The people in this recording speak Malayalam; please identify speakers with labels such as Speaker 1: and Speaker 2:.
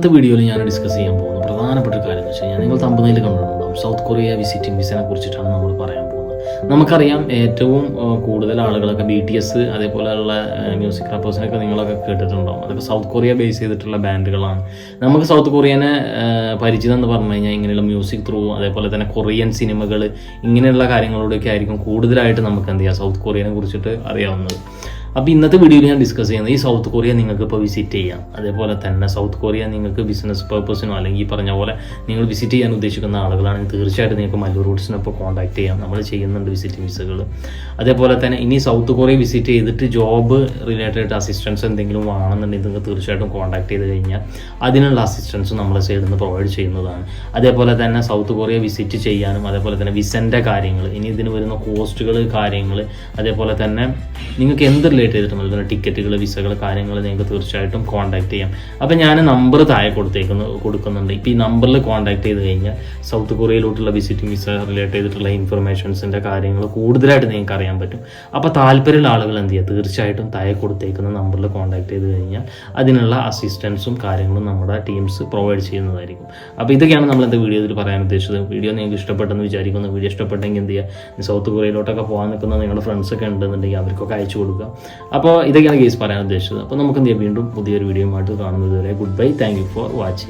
Speaker 1: ഇന്നത്തെ വീഡിയോയിൽ ഞാൻ ഡിസ്കസ് ചെയ്യാൻ പോകുന്ന പ്രധാനപ്പെട്ട ഒരു കാര്യം എന്ന് വെച്ച് കഴിഞ്ഞാൽ നിങ്ങൾ തമ്പനയിൽ കണ്ടിട്ടുണ്ടാവും. സൗത്ത് കൊറിയ വിസിറ്റിംഗ് വിസനെ കുറിച്ചിട്ടാണ് നമ്മൾ പറയാൻ പോകുന്നത്. നമുക്കറിയാം ഏറ്റവും കൂടുതൽ ആളുകളൊക്കെ ബി ടി എസ് അതേപോലെയുള്ള മ്യൂസിക് റാപ്പേഴ്സിനൊക്കെ നിങ്ങളൊക്കെ കേട്ടിട്ടുണ്ടാവും. അതൊക്കെ സൗത്ത് കൊറിയ ബേസ് ചെയ്തിട്ടുള്ള ബാൻഡുകളാണ്. നമുക്ക് സൗത്ത് കൊറിയനെ പരിചിതം എന്ന് പറഞ്ഞു കഴിഞ്ഞാൽ ഇങ്ങനെയുള്ള മ്യൂസിക് ത്രൂ അതേപോലെ തന്നെ കൊറിയൻ സിനിമകൾ ഇങ്ങനെയുള്ള കാര്യങ്ങളോടൊക്കെ ആയിരിക്കും കൂടുതലായിട്ട് നമുക്ക് എന്ത് ചെയ്യാം സൗത്ത് കൊറിയനെ കുറിച്ചിട്ട് അറിയാവുന്നത്. അപ്പോൾ ഇന്നത്തെ വീഡിയോയിൽ ഞാൻ ഡിസ്കസ് ചെയ്യുന്നത് ഈ സൗത്ത് കൊറിയ നിങ്ങൾക്ക് ഇപ്പോൾ വിസിറ്റ് ചെയ്യാം. അതേപോലെ തന്നെ സൗത്ത് കൊറിയ നിങ്ങൾക്ക് ബിസിനസ് പർപ്പസിനോ അല്ലെങ്കിൽ ഈ പറഞ്ഞ പോലെ നിങ്ങൾ വിസിറ്റ് ചെയ്യാൻ ഉദ്ദേശിക്കുന്ന ആളുകളാണെങ്കിൽ തീർച്ചയായിട്ടും നിങ്ങൾക്ക് മല്ലൂർ റൂട്ട്സിനൊപ്പം കോൺടാക്ട് ചെയ്യാം. നമ്മൾ ചെയ്യുന്നുണ്ട് വിസിറ്റിംഗ് വിസകൾ അതേപോലെ തന്നെ ഇനി സൗത്ത് കൊറിയ വിസിറ്റ് ചെയ്തിട്ട് ജോബ് റിലേറ്റഡ് അസിസ്റ്റൻസ് എന്തെങ്കിലും വേണമെന്നുണ്ടെങ്കിൽ നിങ്ങൾക്ക് തീർച്ചയായിട്ടും കോൺടാക്ട് ചെയ്ത് കഴിഞ്ഞാൽ അതിനുള്ള അസിസ്റ്റൻസ് നമ്മളെ സൈഡിൽ നിന്ന് പ്രൊവൈഡ് ചെയ്യുന്നതാണ്. അതേപോലെ തന്നെ സൗത്ത് കൊറിയ വിസിറ്റ് ചെയ്യാനും അതേപോലെ തന്നെ വിസന്റെ കാര്യങ്ങൾ ഇനി ഇതിന് വരുന്ന കോസ്റ്റുകൾ കാര്യങ്ങൾ അതേപോലെ തന്നെ നിങ്ങൾക്ക് എന്ത് റിലേറ്റ് ചെയ്തിട്ടും അതുപോലെ ടിക്കറ്റുകൾ വിസകൾ കാര്യങ്ങൾ നിങ്ങൾക്ക് തീർച്ചയായിട്ടും കോൺടാക്ട് ചെയ്യാം. അപ്പോൾ ഞാൻ നമ്പർ താഴെ കൊടുത്തേക്കുന്നു കൊടുക്കുന്നുണ്ട്. ഇപ്പോൾ ഈ നമ്പറിൽ കോൺടാക്ട് ചെയ്ത് കഴിഞ്ഞാൽ സൗത്ത് കൊറിയയിലോട്ടുള്ള വിസിറ്റിംഗ് വിസ റിലേറ്റ് ചെയ്തിട്ടുള്ള ഇൻഫർമേഷൻസിന്റെ കാര്യങ്ങൾ കൂടുതലായിട്ട് നിങ്ങൾക്ക് അറിയാൻ പറ്റും. അപ്പോൾ താല്പര്യമുള്ള ആളുകൾ എന്ത് ചെയ്യുക? തീർച്ചയായിട്ടും താഴെ കൊടുത്തേക്കുന്ന നമ്പറിൽ കോൺടാക്ട് ചെയ്ത് കഴിഞ്ഞാൽ അതിനുള്ള അസിസ്റ്റൻസും കാര്യങ്ങളും നമ്മുടെ ടീംസ് പ്രൊവൈഡ് ചെയ്യുന്നതായിരിക്കും. അപ്പോൾ ഇതൊക്കെയാണ് നമ്മൾ എന്താ വീഡിയോ ഇതിൽ പറയാൻ ഉദ്ദേശിച്ചത്. വീഡിയോ നിങ്ങൾക്ക് ഇഷ്ടപ്പെട്ടെന്ന് വിചാരിക്കുന്നു. വീഡിയോ ഇഷ്ടപ്പെട്ടെങ്കിൽ എന്ത് ചെയ്യുക? സൗത്ത് കൊറിയയിലോട്ടൊക്കെ പോകാൻ നിൽക്കുന്ന നിങ്ങളുടെ ഫ്രണ്ട്സൊക്കെ ഉണ്ടെന്നുണ്ടെങ്കിൽ അവർക്കൊക്കെ അയച്ചു കൊടുക്കുക. അപ്പോൾ ഇതൊക്കെയാണ് കേസ് പറയാൻ ഉദ്ദേശിച്ചത്. അപ്പോൾ നമുക്ക് എന്ത് ചെയ്യാം? വീണ്ടും പുതിയൊരു വീഡിയോ ആയിട്ട് കാണുന്നത് വരെ good bye. Thank you for watching.